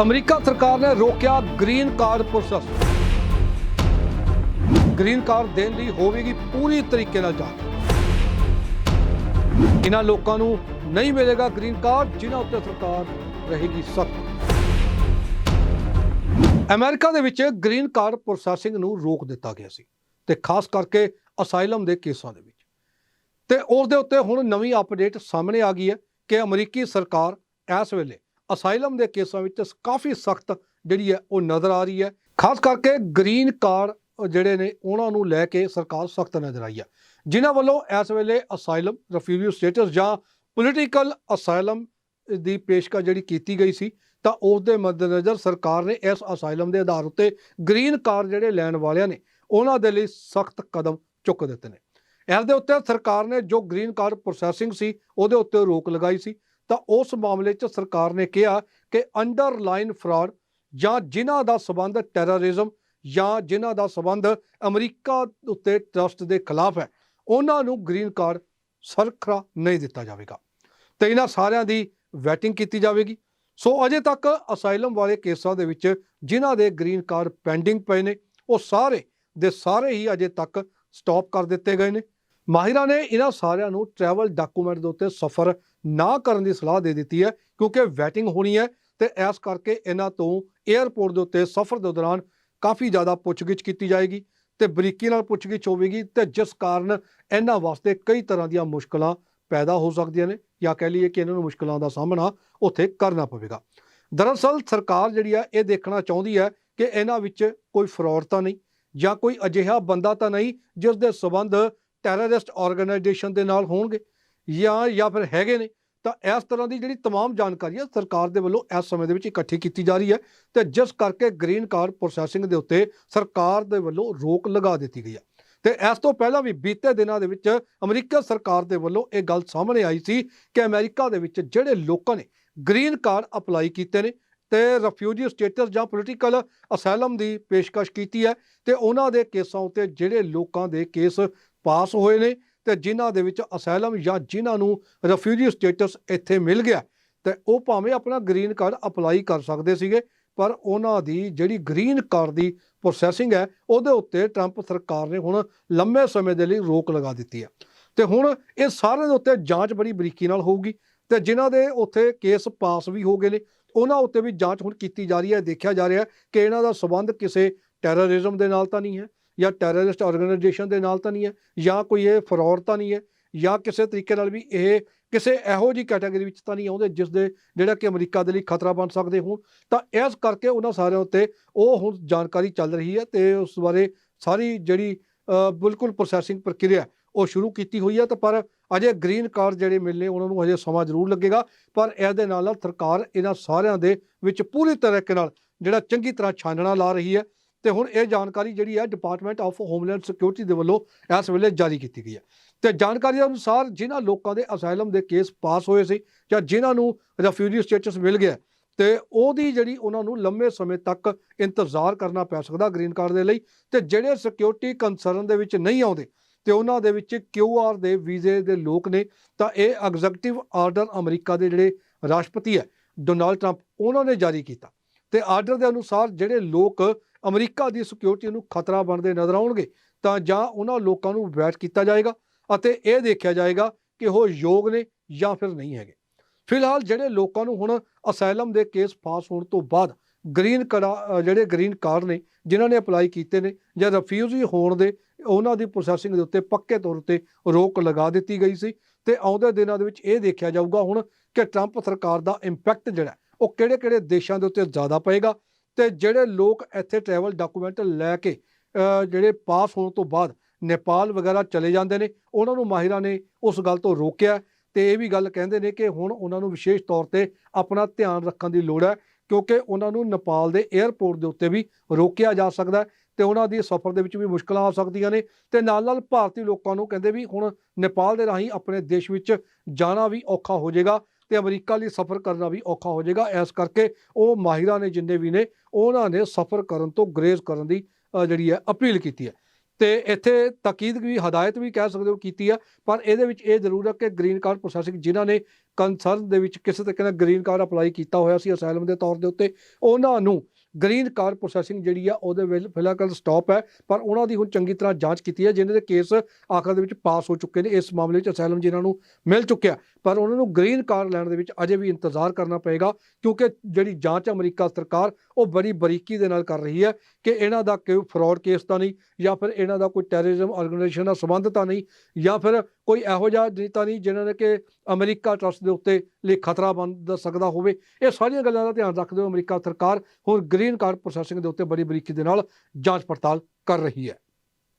America ਸਰਕਾਰ ਨੇ ਰੋਕਿਆ green card process. Green card ਦੇਣ ਲਈ ਹੋਵੇਗੀ ਪੂਰੀ ਤਰੀਕੇ ਨਾਲ ਜਾਂਚ। ਇਹਨਾਂ ਲੋਕਾਂ ਨੂੰ ਨਹੀਂ ਮਿਲੇਗਾ ਗ੍ਰੀਨ ਕਾਰਡ, ਜਿਨ੍ਹਾਂ ਉੱਤੇ ਸਰਕਾਰ ਰਹੇਗੀ ਸਖਤ। ਅਮਰੀਕਾ ਦੇ ਵਿੱਚ ਗ੍ਰੀਨ ਕਾਰਡ ਪ੍ਰੋਸੈਸਿੰਗ ਨੂੰ ਰੋਕ ਦਿੱਤਾ ਗਿਆ ਸੀ ਤੇ ਖਾਸ ਕਰਕੇ ਅਸਾਈਲਮ ਦੇ ਕੇਸਾਂ ਦੇ ਵਿੱਚ। ਤੇ ਉਸ ਦੇ ਉੱਤੇ ਹੁਣ ਨਵੀਂ ਅਪਡੇਟ ਸਾਹਮਣੇ ਆ ਗਈ ਹੈ ਕਿ ਅਮਰੀਕੀ ਸਰਕਾਰ ਇਸ ਵੇਲੇ ਅਸਾਈਲਮ ਦੇ ਕੇਸਾਂ ਵਿੱਚ ਕਾਫੀ ਸਖਤ ਜਿਹੜੀ ਹੈ ਉਹ ਨਜ਼ਰ ਆ ਰਹੀ ਹੈ। ਖਾਸ ਕਰਕੇ ਗ੍ਰੀਨ ਕਾਰਡ ਜਿਹੜੇ ਨੇ, ਉਹਨਾਂ ਨੂੰ ਲੈ ਕੇ ਸਰਕਾਰ ਸਖਤ ਨਜ਼ਰ ਆਈ ਹੈ। ਜਿਨ੍ਹਾਂ ਵੱਲੋਂ ਇਸ ਵੇਲੇ ਅਸਾਈਲਮ ਰੈਫਿਊਜੀ ਸਟੇਟਸ ਜਾਂ ਪੋਲੀਟੀਕਲ ਅਸਾਈਲਮ ਦੀ ਪੇਸ਼ਕਸ਼ ਜਿਹੜੀ ਕੀਤੀ ਗਈ ਸੀ, ਤਾਂ ਉਸ ਦੇ ਮੱਦੇਨਜ਼ਰ ਸਰਕਾਰ ਨੇ ਇਸ ਅਸਾਈਲਮ ਦੇ ਆਧਾਰ ਉੱਤੇ ਗ੍ਰੀਨ ਕਾਰਡ ਜਿਹੜੇ ਲੈਣ ਵਾਲਿਆਂ ਨੇ, ਉਹਨਾਂ ਦੇ ਲਈ ਸਖਤ ਕਦਮ ਚੁੱਕ ਦਿੱਤੇ ਨੇ। ਇਸ ਦੇ ਉੱਤੇ ਸਰਕਾਰ ਨੇ ਜੋ ਗ੍ਰੀਨ ਕਾਰਡ ਪ੍ਰੋਸੈਸਿੰਗ ਸੀ, ਉਹਦੇ ਉੱਤੇ ਰੋਕ ਲਗਾਈ ਸੀ। ਤਾਂ ਉਸ ਮਾਮਲੇ 'ਚ ਸਰਕਾਰ ਨੇ ਕਿਹਾ ਕਿ ਅੰਡਰਲਾਈਨ ਫਰਾਡ ਜਾਂ ਜਿਨ੍ਹਾਂ ਦਾ ਸਬੰਧ ਟੈਰਰਿਜ਼ਮ ਜਾਂ ਜਿਨ੍ਹਾਂ ਦਾ ਸਬੰਧ ਅਮਰੀਕਾ ਉੱਤੇ ਟਰਸਟ ਦੇ ਖਿਲਾਫ ਹੈ, ਉਹਨਾਂ ਨੂੰ ਗ੍ਰੀਨ ਕਾਰਡ ਸਰਖਰਾ ਨਹੀਂ ਦਿੱਤਾ ਜਾਵੇਗਾ। ਤੇ ਇਹਨਾਂ ਸਾਰਿਆਂ ਦੀ ਵੈਟਿੰਗ ਕੀਤੀ ਜਾਵੇਗੀ। ਸੋ ਅਜੇ ਤੱਕ ਅਸਾਈਲਮ ਵਾਲੇ ਕੇਸਾਂ ਦੇ ਵਿੱਚ ਜਿਨ੍ਹਾਂ ਦੇ ਗ੍ਰੀਨ ਕਾਰਡ ਪੈਂਡਿੰਗ ਪਏ ਨੇ, ਉਹ ਸਾਰੇ ਦੇ ਸਾਰੇ ਹੀ ਅਜੇ ਤੱਕ ਸਟਾਪ ਕਰ ਦਿੱਤੇ ਗਏ ਨੇ। ਮਾਹਿਰਾਂ ਨੇ ਇਹਨਾਂ ਸਾਰਿਆਂ ਨੂੰ ਟਰੈਵਲ ਡਾਕੂਮੈਂਟ ਦੇ ਉੱਤੇ ਸਫ਼ਰ ਨਾ ਕਰਨ ਦੀ ਸਲਾਹ ਦੇ ਦਿੱਤੀ ਹੈ, ਕਿਉਂਕਿ ਵੈਟਿੰਗ ਹੋਣੀ ਹੈ ਤੇ ਇਸ ਕਰਕੇ ਇਹਨਾਂ ਤੋਂ 에ਅਰਪੋਰਟ ਦੇ ਉੱਤੇ ਸਫ਼ਰ ਦੇ ਦੌਰਾਨ ਕਾਫੀ ਜ਼ਿਆਦਾ ਪੁੱਛਗਿੱਛ ਕੀਤੀ ਜਾਏਗੀ ਤੇ ਬਰੀਕੀ ਨਾਲ ਪੁੱਛਗਿੱਛ ਹੋਵੇਗੀ ਤੇ ਜਿਸ ਕਾਰਨ ਇਹਨਾਂ ਵਾਸਤੇ ਕਈ ਤਰ੍ਹਾਂ ਦੀਆਂ ਮੁਸ਼ਕਲਾਂ ਪੈਦਾ ਹੋ ਸਕਦੀਆਂ ਨੇ ਜਾਂ ਕਹਿ ਲਈਏ ਕਿ ਇਹਨਾਂ ਨੂੰ ਮੁਸ਼ਕਲਾਂ ਦਾ ਸਾਹਮਣਾ ਉੱਥੇ ਕਰਨਾ ਪਵੇਗਾ। ਦਰਅਸਲ ਸਰਕਾਰ ਜਿਹੜੀ ਹੈ, ਇਹ ਦੇਖਣਾ ਚਾਹੁੰਦੀ ਹੈ ਕਿ ਇਹਨਾਂ ਵਿੱਚ ਕੋਈ ਫਰਾਡ ਤਾਂ ਨਹੀਂ ਜਾਂ ਕੋਈ ਅਜਿਹਾ ਬੰਦਾ ਤਾਂ ਨਹੀਂ ਜਿਸ ਦੇ ਸਬੰਧ ਟੈਰਰਿਸਟ ਆਰਗੇਨਾਈਜੇਸ਼ਨ ਦੇ ਨਾਲ ਹੋਣਗੇ ਜਾਂ ਜਾਂ ਫਿਰ ਹੈਗੇ ਨੇ ਤਾਂ ਇਸ ਤਰ੍ਹਾਂ ਦੀ ਜਿਹੜੀ तमाम ਜਾਣਕਾਰੀ ਹੈ ਸਰਕਾਰ ਦੇ ਵੱਲੋਂ ਇਸ ਸਮੇਂ ਦੇ ਵਿੱਚ ਇਕੱਠੀ ਕੀਤੀ ਜਾ ਰਹੀ ਹੈ ਤੇ ਜਿਸ ਕਰਕੇ ਗ੍ਰੀਨ ਕਾਰਡ ਪ੍ਰੋਸੈਸਿੰਗ ਦੇ ਉੱਤੇ ਸਰਕਾਰ ਦੇ ਵੱਲੋਂ ਰੋਕ ਲਗਾ ਦਿੱਤੀ ਗਈ ਹੈ ਤੇ ਇਸ ਤੋਂ ਪਹਿਲਾਂ ਵੀ ਬੀਤੇ ਦਿਨਾਂ ਦੇ ਵਿੱਚ ਅਮਰੀਕਾ ਸਰਕਾਰ ਦੇ ਵੱਲੋਂ ਇਹ ਗੱਲ ਸਾਹਮਣੇ ਆਈ ਸੀ ਕਿ ਅਮਰੀਕਾ ਦੇ ਵਿੱਚ ਜਿਹੜੇ ਲੋਕਾਂ ਨੇ ਗ੍ਰੀਨ ਕਾਰਡ ਅਪਲਾਈ ਕੀਤੇ ਨੇ ਤੇ ਰੈਫਿਊਜੀ ਸਟੇਟਸ ਜਾਂ ਪੋਲੀਟੀਕਲ ਅਸਾਈਲਮ ਦੀ ਪੇਸ਼ਕਸ਼ ਕੀਤੀ ਹੈ ਤੇ ਉਹਨਾਂ ਦੇ ਕੇਸਾਂ ਉੱਤੇ ਜਿਹੜੇ ਲੋਕਾਂ ਦੇ ਕੇਸ ਪਾਸ ਹੋਏ ਨੇ ਤੇ ਜਿਨ੍ਹਾਂ ਦੇ ਵਿੱਚ ਅਸਾਈਲਮ ਜਾਂ ਜਿਨ੍ਹਾਂ ਨੂੰ ਰੈਫਿਊਜੀ ਸਟੇਟਸ ਇੱਥੇ ਮਿਲ ਗਿਆ ਤੇ ਉਹ ਭਾਵੇਂ ਆਪਣਾ ਗ੍ਰੀਨ ਕਾਰਡ ਅਪਲਾਈ ਕਰ ਸਕਦੇ ਸੀਗੇ, ਪਰ ਉਹਨਾਂ ਦੀ ਜਿਹੜੀ ਗ੍ਰੀਨ ਕਾਰਡ ਦੀ ਪ੍ਰੋਸੈਸਿੰਗ ਹੈ, ਉਹਦੇ ਉੱਤੇ ਟਰੰਪ ਸਰਕਾਰ ਨੇ ਹੁਣ ਲੰਮੇ ਸਮੇਂ ਦੇ ਲਈ ਰੋਕ ਲਗਾ ਦਿੱਤੀ ਹੈ। ਤੇ ਹੁਣ ਇਹ ਸਾਰਿਆਂ ਦੇ ਉੱਤੇ ਜਾਂਚ ਬੜੀ ਬਰੀਕੀ ਨਾਲ ਹੋਊਗੀ ਤੇ ਜਿਨ੍ਹਾਂ ਦੇ ਉੱਥੇ ਕੇਸ ਪਾਸ ਵੀ ਹੋ ਗਏ ਨੇ, ਉਹਨਾਂ ਉੱਤੇ ਵੀ ਜਾਂਚ ਹੁਣ ਕੀਤੀ ਜਾ ਰਹੀ ਹੈ, ਦੇਖਿਆ ਜਾ ਰਿਹਾ ਕਿ ਇਹਨਾਂ ਦਾ ਸਬੰਧ ਕਿਸੇ ਟੈਰਰਿਜ਼ਮ ਦੇ ਨਾਲ ਤਾਂ ਨਹੀਂ ਹੈ। ਜਾਂ ਟੈਰਰਿਸਟ ਆਰਗੇਨਾਈਜੇਸ਼ਨ ਦੇ ਨਾਲ ਤਾਂ ਨਹੀਂ ਹੈ, ਜਾਂ ਕੋਈ ਇਹ ਫਰਾਡ ਤਾਂ ਨਹੀਂ ਹੈ, ਜਾਂ ਕਿਸੇ ਤਰੀਕੇ ਨਾਲ ਵੀ ਇਹ ਕਿਸੇ ਇਹੋ ਜੀ ਕੈਟਾਗਰੀ ਵਿੱਚ ਤਾਂ ਨਹੀਂ ਆਉਂਦੇ ਜਿਸ ਦੇ ਜਿਹੜਾ ਕਿ ਅਮਰੀਕਾ ਦੇ ਲਈ ਖਤਰਾ ਬਣ ਸਕਦੇ ਹੋਣ। ਤਾਂ ਇਸ ਕਰਕੇ ਉਹਨਾਂ ਸਾਰਿਆਂ ਉੱਤੇ ਉਹ ਹੁਣ ਜਾਣਕਾਰੀ ਚੱਲ ਰਹੀ ਹੈ ਤੇ ਉਸ ਬਾਰੇ ਸਾਰੀ ਜਿਹੜੀ ਬਿਲਕੁਲ ਪ੍ਰੋਸੈਸਿੰਗ ਪ੍ਰਕਿਰਿਆ ਉਹ ਸ਼ੁਰੂ ਕੀਤੀ ਹੋਈ ਹੈ। ਤਾਂ ਪਰ ਅਜੇ ਗ੍ਰੀਨ ਕਾਰਡ ਜਿਹੜੇ ਮਿਲਨੇ ਉਹਨਾਂ ਨੂੰ ਅਜੇ ਸਮਾਂ ਜ਼ਰੂਰ ਲੱਗੇਗਾ। ਪਰ ਇਹਦੇ ਨਾਲ ਨਾਲ ਸਰਕਾਰ ਇਹਨਾਂ ਸਾਰਿਆਂ ਦੇ ਵਿੱਚ ਪੂਰੀ ਤਰੀਕੇ ਨਾਲ ਜਿਹੜਾ ਚੰਗੀ ਤਰ੍ਹਾਂ ਛਾਨਣਾ ਲਾ ਰਹੀ ਹੈ। ਤੇ ਹੁਣ ਇਹ ਜਾਣਕਾਰੀ ਜਿਹੜੀ ਹੈ ਡਿਪਾਰਟਮੈਂਟ ਆਫ ਹੋਮਲੈਂਡ ਸਿਕਿਉਰਿਟੀ ਦੇ ਵੱਲੋਂ ਇਸ ਵੇਲੇ ਜਾਰੀ ਕੀਤੀ ਗਈ ਹੈ। ਤੇ ਜਾਣਕਾਰੀ ਦੇ ਅਨੁਸਾਰ ਜਿਨ੍ਹਾਂ ਲੋਕਾਂ ਦੇ ਅਸਾਈਲਮ ਦੇ ਕੇਸ ਪਾਸ ਹੋਏ ਸੀ ਜਾਂ ਜਿਨ੍ਹਾਂ ਨੂੰ ਰੈਫਿਊਜੀ ਸਟੇਟਸ ਮਿਲ ਗਿਆ, ਤੇ ਉਹਦੀ ਜਿਹੜੀ ਉਹਨਾਂ ਨੂੰ ਲੰਮੇ ਸਮੇਂ ਤੱਕ ਇੰਤਜ਼ਾਰ ਕਰਨਾ ਪੈ ਸਕਦਾ ਗ੍ਰੀਨ ਕਾਰਡ ਦੇ ਲਈ, ਤੇ ਜਿਹੜੇ ਸਿਕਿਉਰਿਟੀ ਕੰਸਰਨ ਦੇ ਵਿੱਚ ਨਹੀਂ ਆਉਂਦੇ, ਤੇ ਉਹਨਾਂ ਦੇ ਵਿੱਚ ਆਰ ਦੇ ਵੀਜ਼ੇ ਦੇ ਲੋਕ ਨੇ, ਤਾਂ ਇਹ ਐਗਜ਼ੈਕਟਿਵ ਆਰਡਰ ਅਮਰੀਕਾ ਦੇ ਜਿਹੜੇ ਰਾਸ਼ਟਰਪਤੀ ਹੈ ਡੋਨਾਲਡ ਟਰੰਪ ਉਹਨਾਂ ਨੇ ਜਾਰੀ ਕੀਤਾ। ਤੇ ਆਰਡਰ ਦੇ ਅਨੁਸਾਰ ਜਿਹੜੇ ਲੋਕ ਅਮਰੀਕਾ ਦੀ ਸਿਕਿਉਰਿਟੀ ਨੂੰ ਖਤਰਾ ਬਣਦੇ ਨਜ਼ਰ ਆਉਣਗੇ, ਤਾਂ ਜਾਂ ਉਹਨਾਂ ਲੋਕਾਂ ਨੂੰ ਵੈਟ ਕੀਤਾ ਜਾਏਗਾ ਅਤੇ ਇਹ ਦੇਖਿਆ ਜਾਏਗਾ ਕਿ ਉਹ ਯੋਗ ਨੇ ਜਾਂ ਫਿਰ ਨਹੀਂ ਹੈਗੇ। ਫਿਲਹਾਲ ਜਿਹੜੇ ਲੋਕਾਂ ਨੂੰ ਹੁਣ ਅਸਾਈਲਮ ਦੇ ਕੇਸ ਪਾਸ ਹੋਣ ਤੋਂ ਬਾਅਦ ਗ੍ਰੀਨ ਕਾਰਡ ਜਿਹੜੇ ਗ੍ਰੀਨ ਕਾਰਡ ਨੇ, ਜਿਨ੍ਹਾਂ ਨੇ ਅਪਲਾਈ ਕੀਤੇ ਨੇ, ਜਾਂ ਰਿਫਿਊਜੀ ਹੋਣ ਦੇ, ਉਹਨਾਂ ਦੀ ਪ੍ਰੋਸੈਸਿੰਗ ਦੇ ਉੱਤੇ ਪੱਕੇ ਤੌਰ ਤੇ ਰੋਕ ਲਗਾ ਦਿੱਤੀ ਗਈ ਸੀ ਤੇ ਆਉਂਦੇ ਦਿਨਾਂ ਦੇ ਵਿੱਚ ਇਹ ਦੇਖਿਆ ਜਾਊਗਾ ਹੁਣ ਕਿ ਟਰੰਪ ਸਰਕਾਰ ਦਾ ਇੰਪੈਕਟ ਜਿਹੜਾ ਉਹ ਕਿਹੜੇ-ਕਿਹੜੇ ਦੇਸ਼ਾਂ ਦੇ ਉੱਤੇ ਜ਼ਿਆਦਾ ਪਏਗਾ ਤੇ ਜਿਹੜੇ ਲੋਕ ਇੱਥੇ ਟਰੈਵਲ ਡਾਕੂਮੈਂਟ ਲੈ ਕੇ ਜਿਹੜੇ ਪਾਸ ਹੋਣ ਤੋਂ ਬਾਅਦ ਨੇਪਾਲ ਵਗੈਰਾ ਚਲੇ ਜਾਂਦੇ ਨੇ, ਉਹਨਾਂ ਨੂੰ ਮਾਹਿਰਾਂ ਨੇ ਉਸ ਗੱਲ ਤੋਂ ਰੋਕਿਆ ਤੇ ਇਹ ਵੀ ਗੱਲ ਕਹਿੰਦੇ ਨੇ ਕਿ ਹੁਣ ਉਹਨਾਂ ਨੂੰ ਵਿਸ਼ੇਸ਼ ਤੌਰ ਤੇ ਆਪਣਾ ਧਿਆਨ ਰੱਖਣ ਦੀ ਲੋੜ ਹੈ, ਕਿਉਂਕਿ ਉਹਨਾਂ ਨੂੰ ਨੇਪਾਲ ਦੇ 에ਅਰਪੋਰਟ ਦੇ ਉੱਤੇ ਵੀ ਰੋਕਿਆ ਜਾ ਸਕਦਾ ਹੈ ਤੇ ਉਹਨਾਂ ਦੀ ਸਫ਼ਰ ਦੇ ਵਿੱਚ ਵੀ ਮੁਸ਼ਕਲਾਂ ਆ ਸਕਦੀਆਂ ਨੇ ਤੇ ਨਾਲ ਨਾਲ ਭਾਰਤੀ ਲੋਕਾਂ ਨੂੰ ਕਹਿੰਦੇ ਵੀ ਹੁਣ ਨੇਪਾਲ ਦੇ ਰਾਹੀਂ ਆਪਣੇ ਦੇਸ਼ ਵਿੱਚ ਜਾਣਾ ਵੀ ਔਖਾ ਹੋ ਜਾਏਗਾ ਤੇ ਅਮਰੀਕਾ ਲਈ ਸਫ਼ਰ ਕਰਨਾ ਵੀ ਔਖਾ ਹੋ ਜਾਏਗਾ। ਇਸ ਕਰਕੇ ਉਹ ਮਾਹਿਰਾਂ ਨੇ, ਜਿੰਨੇ ਵੀ ਨੇ, ਉਹਨਾਂ ਨੇ ਸਫ਼ਰ ਕਰਨ ਤੋਂ ਗਰੇਜ਼ ਕਰਨ ਦੀ ਜਿਹੜੀ ਹੈ, ਅਪੀਲ ਕੀਤੀ ਹੈ। ਤੇ ਇੱਥੇ ਤਾਕੀਦ ਵੀ, ਹਦਾਇਤ ਵੀ ਕਹਿ ਸਕਦੇ ਹੋ ਕੀਤੀ ਆ ਪਰ ਇਹਦੇ ਵਿੱਚ ਇਹ ਜ਼ਰੂਰ ਹੈ ਕਿ ਗ੍ਰੀਨ ਕਾਰਡ ਪ੍ਰੋਸੈਸਿੰਗ ਜਿਨ੍ਹਾਂ ਨੇ ਕੰਸਰਨ ਦੇ ਵਿੱਚ ਕਿਸੇ ਤਰੀਕੇ ਨਾਲ ਗ੍ਰੀਨ ਕਾਰਡ ਅਪਲਾਈ ਕੀਤਾ ਹੋਇਆ ਸੀ ਅਸਾਈਲਮ ਦੇ ਤੌਰ ਦੇ ਉੱਤੇ, ਉਹਨਾਂ ਨੂੰ ਗ੍ਰੀਨ ਕਾਰਡ ਪ੍ਰੋਸੈਸਿੰਗ ਜਿਹੜੀ ਆ ਉਹਦੇ ਵਿੱਚ ਫਿਲਹਾਲ ਸਟਾਪ ਹੈ, ਪਰ ਉਹਨਾਂ ਦੀ ਹੁਣ ਚੰਗੀ ਤਰ੍ਹਾਂ ਜਾਂਚ ਕੀਤੀ ਹੈ, ਜਿਨ੍ਹਾਂ ਦੇ ਕੇਸ ਆਖਰ ਦੇ ਵਿੱਚ ਪਾਸ ਹੋ ਚੁੱਕੇ ਨੇ, ਇਸ ਮਾਮਲੇ ਵਿੱਚ ਅਸਾਈਲਮ ਜਿਨ੍ਹਾਂ ਨੂੰ ਮਿਲ ਚੁੱਕਿਆ। ਪਰ ਉਹਨਾਂ ਨੂੰ ਗ੍ਰੀਨ ਕਾਰਡ ਲੈਣ ਦੇ ਵਿੱਚ ਅਜੇ ਵੀ ਇੰਤਜ਼ਾਰ ਕਰਨਾ ਪਏਗਾ, ਕਿਉਂਕਿ ਜਿਹੜੀ ਜਾਂਚ ਅਮਰੀਕਾ ਸਰਕਾਰ ਉਹ ਬੜੀ ਬਰੀਕੀ ਦੇ ਨਾਲ ਕਰ ਰਹੀ ਹੈ ਕਿ ਇਹਨਾਂ ਦਾ ਕੋਈ ਫਰਾਡ ਕੇਸ ਤਾਂ ਨਹੀਂ ਜਾਂ ਫਿਰ ਇਹਨਾਂ ਦਾ ਕੋਈ ਟੈਰਰਿਜ਼ਮ ਆਰਗੇਨਾਈਜੇਸ਼ਨ ਨਾਲ ਸੰਬੰਧ ਤਾਂ ਨਹੀਂ ਜਾਂ ਫਿਰ ਕੋਈ ਇਹੋ ਜਿਹਾ ਨੇਤਾ ਨਹੀਂ ਜਿਨ੍ਹਾਂ ਨੇ ਕਿ ਅਮਰੀਕਾ ਟਰਸਟ ਦੇ ਉੱਤੇ ਲਈ ਖਤਰਾ ਬਣ ਸਕਦਾ ਹੋਵੇ। ਇਹ ਸਾਰੀਆਂ ਗੱਲਾਂ ਦਾ ਧਿਆਨ ਰੱਖਦੇ ਹੋਏ ਅਮਰੀਕਾ ਸਰਕਾਰ ਹੁਣ ਗ੍ਰੀਨ ਕਾਰਡ ਪ੍ਰੋਸੈਸਿੰਗ ਦੇ ਉੱਤੇ ਬੜੀ ਬਰੀਕੀ ਦੇ ਨਾਲ ਜਾਂਚ ਪੜਤਾਲ ਕਰ ਰਹੀ ਹੈ।